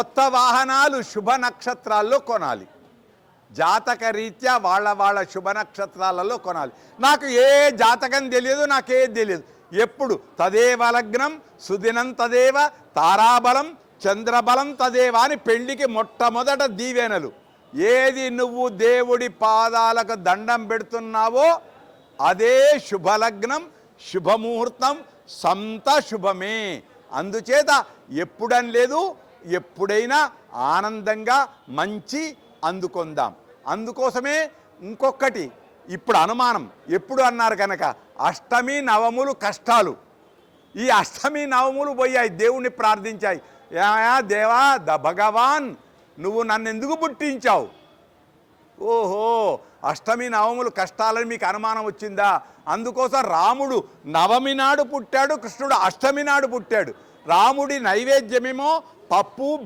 కొత్త వాహనాలు శుభ నక్షత్రాల్లో కొనాలి. జాతక రీత్యా వాళ్ళ వాళ్ళ శుభ నక్షత్రాలలో కొనాలి. నాకు ఏ జాతకం తెలియదు నాకే తెలియదు. ఎప్పుడు? తదేవ లగ్నం సుదినం తదేవ తారాబలం చంద్రబలం తదేవ అని పెళ్ళికి మొట్టమొదట దీవెనలు. ఏది నువ్వు దేవుడి పాదాలకు దండం పెడుతున్నావో అదే శుభలగ్నం శుభముహూర్తం సంత శుభమే. అందుచేత ఎప్పుడని లేదు ఎప్పుడైనా ఆనందంగా మంచి అందుకొందాం. అందుకోసమే ఇంకొకటి ఇప్పుడు అనుమానం. ఎప్పుడు అన్నారు కనుక అష్టమి నవములు కష్టాలు. ఈ అష్టమి నవములు పోయాయి దేవుణ్ణి ప్రార్థించాయి. ఏమయ్యా దేవా ద భగవాన్ నువ్వు నన్ను ఎందుకు పుట్టించావు? ఓహో అష్టమి నవములు కష్టాలని మీకు అనుమానం వచ్చిందా? అందుకోసం రాముడు నవమి నాడు పుట్టాడు కృష్ణుడు అష్టమి నాడు పుట్టాడు. రాముడి నైవేద్యమేమో పప్పు